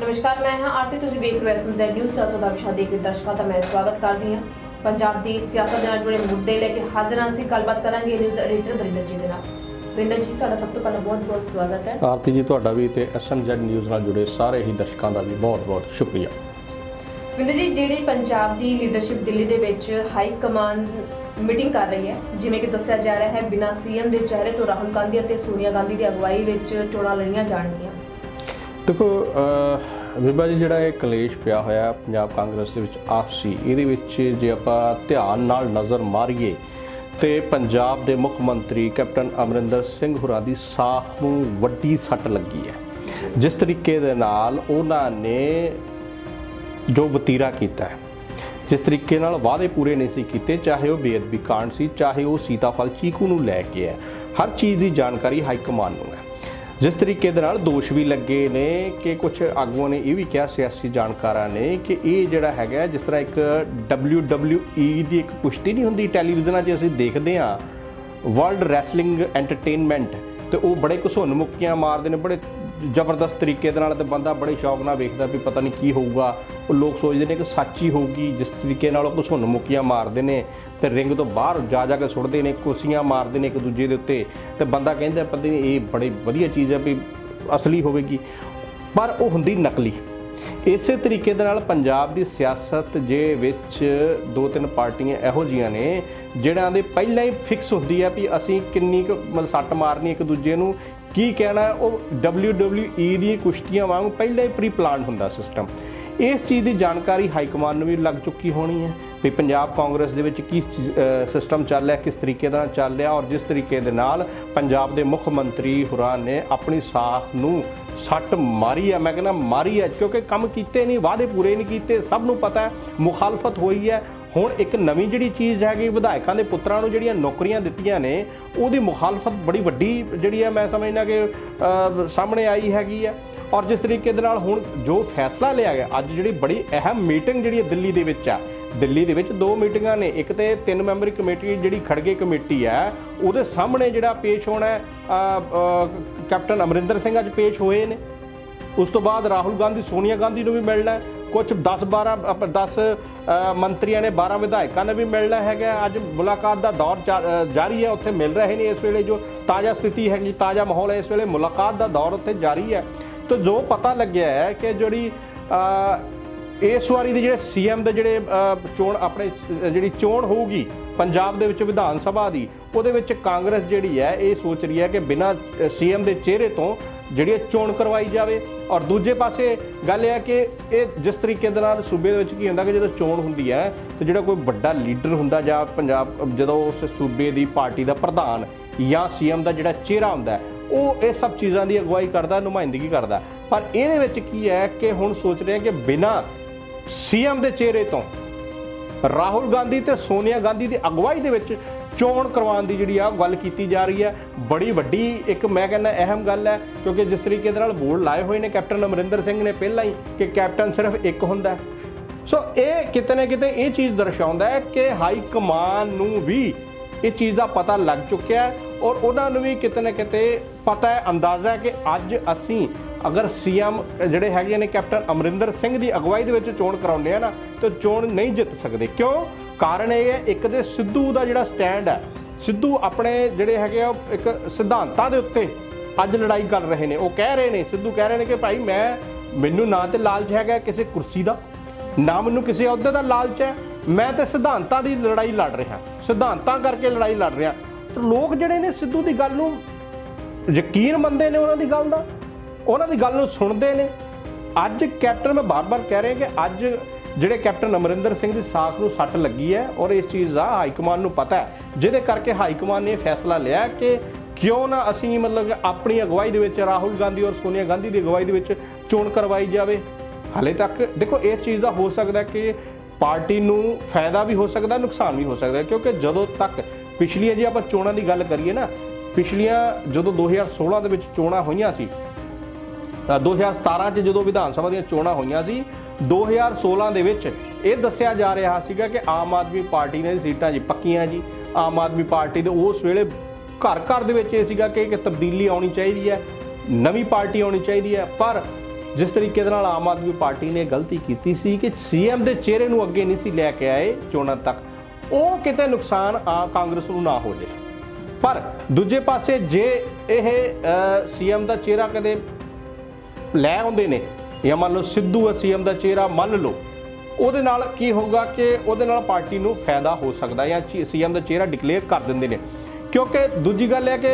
ਨਮਸਕਾਰ ਮੈਂ ਹਾਂ ਆਰਤੀ। ਤੁਸੀਂ ਵੇਖ ਰਹੇ ਹੋ ਐਸਐਮਜ਼ੈਡ ਨਿਊਜ਼। ਚਰਚਾ ਦਾ ਵਿਸ਼ਾ ਦੇਖ ਰਹੇ ਦਰਸ਼ਕਾਂ ਦਾ ਮੈਂ ਸਵਾਗਤ ਕਰਦੀ ਹਾਂ। ਪੰਜਾਬ ਦੀ ਸਿਆਸਤ ਦੇ ਨਾਲ ਜੁੜੇ ਮੁੱਦੇ ਲੈ ਕੇ ਹਾਜ਼ਰ ਹਾਂ। ਅਸੀਂ ਗੱਲਬਾਤ ਕਰਾਂਗੇ ਨਿਊਜ਼ ਐਡੀਟਰ ਵਰਿੰਦਰ ਜੀ ਦੇ ਨਾਲ। ਵਰਿੰਦਰ ਜੀ ਤੁਹਾਡਾ ਸਭ ਤੋਂ ਪਹਿਲਾਂ ਬਹੁਤ-ਬਹੁਤ ਸਵਾਗਤ ਹੈ। ਆਰਤੀ ਜੀ ਤੁਹਾਡਾ ਵੀ ਤੇ ਐਸਐਮਜ਼ੈਡ ਨਿਊਜ਼ ਨਾਲ ਜੁੜੇ ਸਾਰੇ ਹੀ ਦਰਸ਼ਕਾਂ ਦਾ ਵੀ ਬਹੁਤ-ਬਹੁਤ ਸ਼ੁਕਰੀਆ। ਵਰਿੰਦਰ ਜੀ ਜਿਹੜੀ ਪੰਜਾਬ ਦੀ ਲੀਡਰਸ਼ਿਪ ਦਿੱਲੀ ਦੇ ਵਿੱਚ ਹਾਈ ਕਮਾਨ ਮੀਟਿੰਗ ਕਰ ਰਹੀ ਹੈ ਜਿਵੇਂ ਕਿ ਦੱਸਿਆ ਜਾ ਰਿਹਾ ਹੈ ਬਿਨਾਂ ਸੀਐਮ ਦੇ ਚਿਹਰੇ ਤੋਂ ਰਾਹੁਲ ਗਾਂਧੀ ਅਤੇ ਸੋਨੀਆ ਗਾਂਧੀ ਦੀ ਅਗਵਾਈ ਵਿੱਚ ਚੋਣਾਂ ਲੜੀਆਂ ਜਾਣਗੀਆਂ। ਦੇਖੋ ਅਹ, ਬੀਬਾ ਜੀ ਜਿਹੜਾ ਇਹ ਕਲੇਸ਼ ਪਿਆ ਹੋਇਆ ਪੰਜਾਬ ਕਾਂਗਰਸ ਦੇ ਵਿੱਚ ਆਪਸੀ ਇਹਦੇ ਵਿੱਚ ਜੇ ਆਪਾਂ ਧਿਆਨ ਨਾਲ ਨਜ਼ਰ ਮਾਰੀਏ ਤੇ ਪੰਜਾਬ ਦੇ ਮੁੱਖ ਮੰਤਰੀ ਕੈਪਟਨ ਅਮਰਿੰਦਰ ਸਿੰਘ ਹੁਰਾਂ ਦੀ ਸਾਖ ਨੂੰ ਵੱਡੀ ਸੱਟ ਲੱਗੀ ਹੈ। ਜਿਸ ਤਰੀਕੇ ਦੇ ਨਾਲ ਉਹਨਾਂ ਨੇ ਜੋ ਵਤੀਰਾ ਕੀਤਾ ਹੈ ਜਿਸ ਤਰੀਕੇ ਨਾਲ ਵਾਅਦੇ ਪੂਰੇ ਨਹੀਂ ਸੀ ਕੀਤੇ ਚਾਹੇ ਉਹ ਬੇਅਦਬੀ ਕਾਂਡ ਸੀ ਚਾਹੇ ਉਹ ਸੀਤਾਫਲ ਚੀਕੂ ਨੂੰ ਲੈ ਕੇ ਹੈ ਹਰ ਚੀਜ਼ ਦੀ ਜਾਣਕਾਰੀ ਹਾਈ ਕਮਾਨ ਨੂੰ ਹੈ। ਜਿਸ ਤਰੀਕੇ ਦੇ ਨਾਲ ਦੋਸ਼ ਵੀ ਲੱਗੇ ਨੇ ਕਿ ਕੁਝ ਆਗੂਆਂ ਨੇ ਇਹ ਵੀ ਕਿਹਾ, ਸਿਆਸੀ ਜਾਣਕਾਰਾਂ ਨੇ ਕਿ ਇਹ ਜਿਹੜਾ ਹੈਗਾ, ਜਿਸ ਤਰ੍ਹਾਂ ਇੱਕ WWE ਦੀ ਇੱਕ ਕੁਸ਼ਤੀ ਨਹੀਂ ਹੁੰਦੀ ਟੈਲੀਵਿਜ਼ਨਾਂ 'ਚ ਅਸੀਂ ਦੇਖਦੇ ਹਾਂ ਵਰਲਡ ਰੈਸਲਿੰਗ ਐਂਟਰਟੇਨਮੈਂਟ ਤੇ ਉਹ ਬੜੇ ਘਸੁੰਨ ਮੁੱਕੀਆਂ ਮਾਰਦੇ ਨੇ, ਬੜੇ ਜ਼ਬਰਦਸਤ ਤਰੀਕੇ ਦੇ ਨਾਲ ਤੇ ਬੰਦਾ ਬੜੇ ਸ਼ੌਕ ਨਾਲ ਵੇਖਦਾ ਵੀ ਪਤਾ ਨਹੀਂ ਕੀ ਹੋਊਗਾ। ਉਹ ਲੋਕ ਸੋਚਦੇ ਨੇ ਕਿ ਸੱਚ ਹੀ ਹੋਊਗੀ, ਜਿਸ ਤਰੀਕੇ ਨਾਲ ਉਹ ਘਸੁੰਨ ਮੁੱਕੀਆਂ ਮਾਰਦੇ ਨੇ ਤੇ ਰਿੰਗ ਤੋਂ ਬਾਹਰ ਜਾ ਜਾ ਕੇ ਸੁੱਟਦੇ ਨੇ, ਕੁਰਸੀਆਂ ਮਾਰਦੇ ਨੇ ਇੱਕ ਦੂਜੇ ਦੇ ਉੱਤੇ ਤੇ ਬੰਦਾ ਕਹਿੰਦਾ ਪਤਾ ਨਹੀਂ ਇਹ ਬੜੀ ਵਧੀਆ ਚੀਜ਼ ਹੈ ਵੀ ਅਸਲੀ ਹੋਵੇਗੀ। ਪਰ ਉਹ ਹੁੰਦੀ ਨਕਲੀ। ਇਸੇ ਤਰੀਕੇ ਦੇ ਨਾਲ ਪੰਜਾਬ ਦੀ ਸਿਆਸਤ ਜੇ ਵਿੱਚ ਦੋ ਤਿੰਨ ਪਾਰਟੀਆਂ ਇਹੋ ਜੀਆਂ ਨੇ ਜਿਹੜਾਂ ਦੇ ਪਹਿਲਾਂ ਹੀ ਫਿਕਸ ਹੁੰਦੀ ਹੈ ਵੀ ਅਸੀਂ ਕਿੰਨੀ ਕੁ ਮਤਲਬ ਸੱਟ ਮਾਰਨੀ ਇੱਕ ਦੂਜੇ ਨੂੰ ਕੀ ਕਹਿਣਾ ਉਹ WWE ਦੀਆਂ ਕੁਸ਼ਤੀਆਂ ਵਾਂਗ ਪਹਿਲਾਂ ਹੀ ਪ੍ਰੀ ਪਲਾਨ ਹੁੰਦਾ ਸਿਸਟਮ ਇਸ ਚੀਜ਼ ਦੀ ਜਾਣਕਾਰੀ ਹਾਈ ਕਮਾਂਡ ਨੂੰ ਵੀ ਲੱਗ ਚੁੱਕੀ ਹੋਣੀ ਹੈ ਵੀ ਪੰਜਾਬ ਕਾਂਗਰਸ ਦੇ ਵਿੱਚ ਕੀ ਸਿਸਟਮ ਚੱਲ ਰਿਹਾ, ਕਿਸ ਤਰੀਕੇ ਦਾ ਚੱਲ ਰਿਹਾ ਔਰ ਜਿਸ ਤਰੀਕੇ ਦੇ ਨਾਲ ਪੰਜਾਬ ਦੇ ਮੁੱਖ ਮੰਤਰੀ ਹੁਰਾਂ ਨੇ ਆਪਣੀ ਸਾਖ ਨੂੰ ਸੱਟ ਮਾਰੀ ਹੈ। ਮੈਂ ਕਹਿੰਦਾ ਮਾਰੀ ਹੈ ਕਿਉਂਕਿ ਕੰਮ ਕੀਤੇ ਨਹੀਂ, ਵਾਅਦੇ ਪੂਰੇ ਨਹੀਂ ਕੀਤੇ। ਸਭ ਨੂੰ ਪਤਾ ਹੈ, ਮੁਖਾਲਫਤ ਹੋਈ ਹੈ। ਹੁਣ ਇੱਕ ਨਵੀਂ ਜਿਹੜੀ ਚੀਜ਼ ਹੈਗੀ, ਵਿਧਾਇਕਾਂ ਦੇ ਪੁੱਤਰਾਂ ਨੂੰ ਜਿਹੜੀਆਂ ਨੌਕਰੀਆਂ ਦਿੱਤੀਆਂ ਨੇ, ਉਹਦੀ ਮੁਖਾਲਫਤ ਬੜੀ ਵੱਡੀ ਜਿਹੜੀ ਹੈ ਮੈਂ ਸਮਝਦਾ ਕਿ ਸਾਹਮਣੇ ਆਈ ਹੈਗੀ ਹੈ ਔਰ ਜਿਸ ਤਰੀਕੇ ਦੇ ਨਾਲ ਹੁਣ ਜੋ ਫੈਸਲਾ ਲਿਆ ਗਿਆ, ਅੱਜ ਜਿਹੜੀ ਬੜੀ ਅਹਿਮ ਮੀਟਿੰਗ ਜਿਹੜੀ ਹੈ ਦਿੱਲੀ ਦੇ ਵਿੱਚ ਆ, ਦਿੱਲੀ ਦੇ ਵਿੱਚ ਦੋ ਮੀਟਿੰਗਾਂ ਨੇ, ਇੱਕ ਤੇ ਤਿੰਨ ਮੈਂਬਰੀ ਕਮੇਟੀ ਜਿਹੜੀ ਖੜਗੇ ਕਮੇਟੀ ਹੈ ਉਹਦੇ ਸਾਹਮਣੇ ਜਿਹੜਾ ਪੇਸ਼ ਹੋਣਾ ਹੈ ਕੈਪਟਨ ਅਮਰਿੰਦਰ ਸਿੰਘ ਅੱਜ ਪੇਸ਼ ਹੋਏ ਨੇ। ਉਸ ਤੋਂ ਬਾਅਦ ਰਾਹੁਲ ਗਾਂਧੀ, ਸੋਨੀਆ ਗਾਂਧੀ ਨੂੰ ਵੀ ਮਿਲਣਾ ਹੈ ਕੁਝ 10 12 ਅਪ- 10 ਮੰਤਰੀਆਂ ਨੇ 12 ਵਿਧਾਇਕਾਂ ਨੇ ਵੀ ਮਿਲਣਾ ਹੈਗਾ। ਅੱਜ ਮੁਲਾਕਾਤ ਦਾ ਦੌਰ ਜਾਰੀ ਹੈ, ਉੱਥੇ ਮਿਲ ਰਹੇ ਨੇ ਇਸ ਵੇਲੇ ਜੋ ਤਾਜ਼ਾ ਸਥਿਤੀ ਹੈਗੀ, ਤਾਜ਼ਾ ਮਾਹੌਲ ਹੈ ਇਸ ਵੇਲੇ। ਮੁਲਾਕਾਤ ਦਾ ਦੌਰ ਉੱਥੇ ਜਾਰੀ ਹੈ। ਤੇ ਜੋ ਪਤਾ ਲੱਗਿਆ ਹੈ ਕਿ ਜਿਹੜੀ ਇਸ ਵਾਰੀ ਦੇ ਜਿਹੜੇ ਸੀਐਮ ਦੇ ਜਿਹੜੇ ਚੋਣ ਆਪਣੇ ਜਿਹੜੀ ਚੋਣ ਹੋਊਗੀ ਪੰਜਾਬ ਦੇ ਵਿੱਚ ਵਿਧਾਨ ਸਭਾ ਦੀ, ਉਹਦੇ ਵਿੱਚ ਕਾਂਗਰਸ ਜਿਹੜੀ ਹੈ, ਇਹ ਸੋਚ ਰਹੀ ਹੈ ਕਿ ਬਿਨਾਂ ਸੀਐਮ ਦੇ ਚਿਹਰੇ ਤੋਂ ਜਿਹੜੀ ਇਹ ਚੋਣ ਕਰਵਾਈ ਜਾਵੇ। ਔਰ ਦੂਜੇ ਪਾਸੇ ਗੱਲ ਇਹ ਹੈ ਕਿ ਇਹ ਜਿਸ ਤਰੀਕੇ ਦੇ ਨਾਲ ਸੂਬੇ ਦੇ ਵਿੱਚ ਕੀ ਹੁੰਦਾ ਕਿ ਜਦੋਂ ਚੋਣ ਹੁੰਦੀ ਹੈ, ਤੇ ਜਿਹੜਾ ਕੋਈ ਵੱਡਾ ਲੀਡਰ ਹੁੰਦਾ ਜਾਂ ਪੰਜਾਬ, ਜਦੋਂ ਉਸ ਸੂਬੇ ਦੀ ਪਾਰਟੀ ਦਾ ਪ੍ਰਧਾਨ ਜਾਂ ਸੀਐਮ ਦਾ ਜਿਹੜਾ ਚਿਹਰਾ ਹੁੰਦਾ ਉਹ ਇਹ ਸਭ ਚੀਜ਼ਾਂ ਦੀ ਅਗਵਾਈ ਕਰਦਾ, ਨੁਮਾਇੰਦਗੀ ਕਰਦਾ। ਪਰ ਇਹਦੇ ਵਿੱਚ ਕੀ ਹੈ ਕਿ ਹੁਣ ਸੋਚ ਰਹੇ ਹਾਂ ਕਿ ਬਿਨਾਂ ਸੀਐਮ ਦੇ ਚਿਹਰੇ ਤੋਂ ਰਾਹੁਲ ਗਾਂਧੀ ਤੇ ਸੋਨੀਆ ਗਾਂਧੀ ਦੀ ਅਗਵਾਈ ਦੇ ਵਿੱਚ ਚੋਣ ਕਰਵਾਉਣ ਦੀ ਜਿਹੜੀ ਆ ਉਹ ਗੱਲ ਕੀਤੀ ਜਾ ਰਹੀ ਹੈ। ਬੜੀ ਵੱਡੀ ਇੱਕ ਮੈਂ ਕਹਿੰਦਾ ਅਹਿਮ ਗੱਲ ਹੈ, ਕਿਉਂਕਿ ਜਿਸ ਤਰੀਕੇ ਦੇ ਨਾਲ ਬੋਰਡ ਲਾਏ ਹੋਏ ਨੇ ਕੈਪਟਨ ਅਮਰਿੰਦਰ ਸਿੰਘ ਨੇ ਪਹਿਲਾਂ ਹੀ ਕਿ ਕੈਪਟਨ ਸਿਰਫ ਇੱਕ ਹੁੰਦਾ ਹੈ। ਸੋ ਇਹ ਕਿਤੇ ਨਾ ਕਿਤੇ ਇਹ ਚੀਜ਼ ਦਰਸਾਉਂਦਾ ਹੈ ਕਿ ਹਾਈ ਕਮਾਨ ਨੂੰ ਵੀ ਇਹ ਚੀਜ਼ ਦਾ ਪਤਾ ਲੱਗ ਚੁੱਕਿਆ ਹੈ ਔਰ ਉਹਨਾਂ ਨੂੰ ਵੀ ਕਿਤੇ ਨਾ ਕਿਤੇ ਪਤਾ ਹੈ, ਅੰਦਾਜ਼ਾ ਹੈ ਕਿ ਅੱਜ ਅਸੀਂ ਅਗਰ ਸੀਐਮ ਜਿਹੜੇ ਹੈਗੇ ਨੇ ਕੈਪਟਨ ਅਮਰਿੰਦਰ ਸਿੰਘ ਦੀ ਅਗਵਾਈ ਦੇ ਵਿੱਚ ਚੋਣ ਕਰਾਉਂਦੇ ਆ ਨਾ, ਤਾਂ ਚੋਣ ਨਹੀਂ ਜਿੱਤ ਸਕਦੇ। ਕਿਉਂ? ਕਾਰਨ ਇਹ ਹੈ, ਇੱਕ ਤੇ ਸਿੱਧੂ ਦਾ ਜਿਹੜਾ ਸਟੈਂਡ ਹੈ, ਸਿੱਧੂ ਆਪਣੇ ਜਿਹੜੇ ਹੈਗੇ ਆ ਉਹ ਇੱਕ ਸਿਧਾਂਤਾਂ ਦੇ ਉੱਤੇ ਅੱਜ ਲੜਾਈ ਕਰ ਰਹੇ ਨੇ। ਉਹ ਕਹਿ ਰਹੇ ਨੇ, ਸਿੱਧੂ ਕਹਿ ਰਹੇ ਨੇ ਕਿ ਭਾਈ ਮੈਂ, ਮੈਨੂੰ ਨਾ ਤੇ ਲਾਲਚ ਹੈਗਾ ਕਿਸੇ ਕੁਰਸੀ ਦਾ, ਨਾ ਮੈਨੂੰ ਕਿਸੇ ਅਹੁਦੇ ਦਾ ਲਾਲਚ ਹੈ, ਮੈਂ ਤੇ ਸਿਧਾਂਤਾਂ ਦੀ ਲੜਾਈ ਲੜ ਰਿਹਾ, ਸਿਧਾਂਤਾਂ ਕਰਕੇ ਲੜਾਈ ਲੜ ਰਿਹਾ। ਲੋਕ ਜਿਹੜੇ ਨੇ ਸਿੱਧੂ ਦੀ ਗੱਲ ਨੂੰ ਯਕੀਨ ਮੰਨਦੇ ਨੇ ਉਹਨਾਂ ਦੀ ਗੱਲ ਦਾ, ਉਹਨਾਂ ਦੀ ਗੱਲ ਨੂੰ ਸੁਣਦੇ ਨੇ। ਅੱਜ ਕੈਪਟਨ ਮੈਂ ਬਾਰ-ਬਾਰ ਕਹਿ ਰਿਹਾ ਕਿ ਅੱਜ ਜਿਹੜੇ ਕੈਪਟਨ ਅਮਰਿੰਦਰ ਸਿੰਘ ਦੀ ਸਾਖ ਨੂੰ ਸੱਟ ਲੱਗੀ ਹੈ ਔਰ ਇਸ ਚੀਜ਼ ਦਾ ਹਾਈ ਕਮਾਂਡ ਨੂੰ ਪਤਾ ਹੈ ਜਿਹਦੇ ਕਰਕੇ ਹਾਈ ਕਮਾਂਡ ਨੇ ਇਹ ਫੈਸਲਾ ਲਿਆ ਕਿ ਕਿਉਂ ਨਾ ਅਸੀਂ ਮਤਲਬ ਆਪਣੀ ਅਗਵਾਈ ਦੇ ਵਿੱਚ ਰਾਹੁਲ ਗਾਂਧੀ ਔਰ ਸੋਨੀਆ ਗਾਂਧੀ ਦੀ ਅਗਵਾਈ ਦੇ ਵਿੱਚ ਚੋਣ ਕਰਵਾਈ ਜਾਵੇ। ਹਾਲੇ ਤੱਕ ਦੇਖੋ ਇਸ ਚੀਜ਼ ਦਾ ਹੋ ਸਕਦਾ ਕਿ ਪਾਰਟੀ ਨੂੰ ਫਾਇਦਾ ਵੀ ਹੋ ਸਕਦਾ ਨੁਕਸਾਨ ਵੀ ਹੋ ਸਕਦਾ ਕਿਉਂਕਿ ਜਦੋਂ ਤੱਕ ਪਿਛਲੀਆਂ ਜੇ ਆਪਾਂ ਚੋਣਾਂ ਦੀ ਗੱਲ ਕਰੀਏ ਨਾ ਪਿਛਲੀਆਂ ਜਦੋਂ 2016 ਦੇ ਵਿੱਚ ਚੋਣਾਂ ਹੋਈਆਂ ਸੀ ਅ, 2017 ਚ ਜਦੋਂ ਵਿਧਾਨ ਸਭਾ ਦੀਆਂ ਚੋਣਾਂ ਹੋਈਆਂ ਸੀ 2016 ਦੇ ਵਿੱਚ ਇਹ ਦੱਸਿਆ ਜਾ ਰਿਹਾ ਸੀਗਾ ਕਿ ਆਮ ਆਦਮੀ ਪਾਰਟੀ ਨੇ ਸੀਟਾਂ ਜੀ ਪੱਕੀਆਂ ਜੀ। ਆਮ ਆਦਮੀ ਪਾਰਟੀ ਦੇ ਉਸ ਵੇਲੇ ਘਰ ਘਰ ਦੇ ਵਿੱਚ ਇਹ ਸੀਗਾ ਕਿ ਇੱਕ ਤਬਦੀਲੀ ਆਉਣੀ ਚਾਹੀਦੀ ਹੈ, ਨਵੀਂ ਪਾਰਟੀ ਆਉਣੀ ਚਾਹੀਦੀ ਹੈ। ਪਰ ਜਿਸ ਤਰੀਕੇ ਦੇ ਨਾਲ ਆਮ ਆਦਮੀ ਪਾਰਟੀ ਨੇ ਗਲਤੀ ਕੀਤੀ ਸੀ ਕਿ ਸੀਐਮ ਦੇ ਚਿਹਰੇ ਨੂੰ ਅੱਗੇ ਨਹੀਂ ਸੀ ਲੈ ਕੇ ਆਏ ਚੋਣਾਂ ਤੱਕ। ਉਹ ਕਿਤੇ ਨੁਕਸਾਨ ਆ ਕਾਂਗਰਸ ਨੂੰ ਨਾ ਹੋ ਜਾਏ ਪਰ ਦੂਜੇ ਪਾਸੇ ਜੇ ਇਹ ਸੀਐਮ ਦਾ ਚਿਹਰਾ ਕਦੇ ਲੈ ਆਉਂਦੇ ਨੇ ਜਾਂ ਮੰਨ ਲਓ ਸਿੱਧੂ ਸੀਐਮ ਦਾ ਚਿਹਰਾ ਮੰਨ ਲਓ, ਉਹਦੇ ਨਾਲ ਕੀ ਹੋਊਗਾ ਕਿ ਉਹਦੇ ਨਾਲ ਪਾਰਟੀ ਨੂੰ ਫਾਇਦਾ ਹੋ ਸਕਦਾ ਜਾਂ ਸੀਐਮ ਦਾ ਚਿਹਰਾ ਡਿਕਲੇਅਰ ਕਰ ਦਿੰਦੇ ਨੇ। ਕਿਉਂਕਿ ਦੂਜੀ ਗੱਲ ਹੈ ਕਿ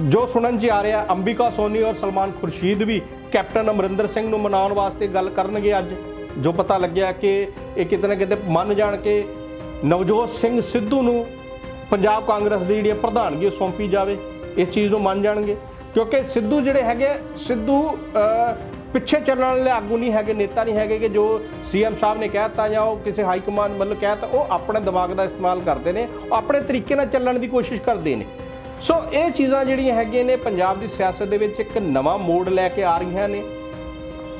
ਜੋ ਸੁਣਨ 'ਚ ਆ ਰਿਹਾ, ਅੰਬਿਕਾ ਸੋਨੀ ਔਰ ਸਲਮਾਨ ਖੁਰਸ਼ੀਦ ਵੀ ਕੈਪਟਨ ਅਮਰਿੰਦਰ ਸਿੰਘ ਨੂੰ ਮਨਾਉਣ ਵਾਸਤੇ ਗੱਲ ਕਰਨਗੇ ਅੱਜ, ਜੋ ਪਤਾ ਲੱਗਿਆ ਕਿ ਇਹ ਕਿਤੇ ਨਾ ਕਿਤੇ ਮੰਨ ਜਾਣ ਕੇ ਨਵਜੋਤ ਸਿੰਘ ਸਿੱਧੂ ਨੂੰ ਪੰਜਾਬ ਕਾਂਗਰਸ ਦੀ ਜਿਹੜੀ ਹੈ ਪ੍ਰਧਾਨਗੀ ਉਹ ਸੌਂਪੀ ਜਾਵੇ, ਇਸ ਚੀਜ਼ ਨੂੰ ਮੰਨ ਜਾਣਗੇ। ਕਿਉਂਕਿ ਸਿੱਧੂ ਜਿਹੜੇ ਹੈਗੇ, ਸਿੱਧੂ ਪਿੱਛੇ ਚੱਲਣ ਵਾਲੇ ਆਗੂ ਨਹੀਂ ਹੈਗੇ, ਨੇਤਾ ਨਹੀਂ ਹੈਗੇ ਕਿ ਜੋ ਸੀਐਮ ਸਾਹਿਬ ਨੇ ਕਹਿਤਾ ਜਾਂ ਉਹ ਕਿਸੇ ਹਾਈ ਕਮਾਂਡ ਮਤਲਬ ਕਹਿਤਾ ਉਹ ਆਪਣੇ ਦਿਮਾਗ ਦਾ ਇਸਤੇਮਾਲ ਕਰਦੇ ਨੇ, ਉਹ ਆਪਣੇ ਤਰੀਕੇ ਨਾਲ ਚੱਲਣ ਦੀ ਕੋਸ਼ਿਸ਼ ਕਰਦੇ ਨੇ। ਸੋ ਇਹ ਚੀਜ਼ਾਂ ਜਿਹੜੀਆਂ ਹੈਗੀਆਂ ਨੇ, ਪੰਜਾਬ ਦੀ ਸਿਆਸਤ ਦੇ ਵਿੱਚ ਇੱਕ ਨਵਾਂ ਮੋੜ ਲੈ ਕੇ ਆ ਰਹੀਆਂ ਨੇ।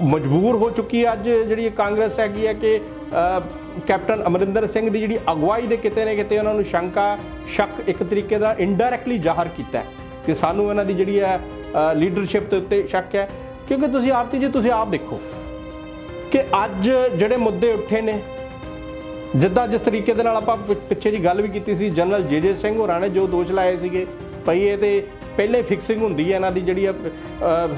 ਮਜਬੂਰ ਹੋ ਚੁੱਕੀ ਅੱਜ ਜਿਹੜੀ ਕਾਂਗਰਸ ਹੈਗੀ ਹੈ ਕਿ ਕੈਪਟਨ ਅਮਰਿੰਦਰ ਸਿੰਘ ਦੀ ਜਿਹੜੀ ਅਗਵਾਈ ਦੇ ਕਿਤੇ ਨਾ ਕਿਤੇ ਉਹਨਾਂ ਨੂੰ ਸ਼ੰਕਾ, ਸ਼ੱਕ ਇੱਕ ਤਰੀਕੇ ਦਾ ਇਨਡਾਇਰੈਕਟਲੀ ਜ਼ਾਹਰ ਕੀਤਾ ਹੈ। ਕਿ ਸਾਨੂੰ ਇਹਨਾਂ ਦੀ ਜਿਹੜੀ ਹੈ ਲੀਡਰਸ਼ਿਪ ਦੇ ਉੱਤੇ ਸ਼ੱਕ ਹੈ। ਕਿਉਂਕਿ ਤੁਸੀਂ ਆਪ ਤੇ ਜੇ ਤੁਸੀਂ ਆਪ ਦੇਖੋ ਕਿ ਅੱਜ ਜਿਹੜੇ ਮੁੱਦੇ ਉੱਠੇ ਨੇ, ਜਿੱਦਾਂ ਜਿਸ ਤਰੀਕੇ ਦੇ ਨਾਲ ਆਪਾਂ ਪਿ- ਪਿੱਛੇ ਜੀ ਗੱਲ ਵੀ ਕੀਤੀ ਸੀ, ਜਨਰਲ ਜੇਜੇ ਸਿੰਘ ਹੋਰਾਂ ਨੇ ਜੋ ਦੋਸ਼ ਲਾਏ ਸੀਗੇ, ਭਈ ਇਹ ਤੇ ਪਹਿਲੇ ਫਿਕਸਿੰਗ ਹੁੰਦੀ ਹੈ ਇਹਨਾਂ ਦੀ ਜਿਹੜੀ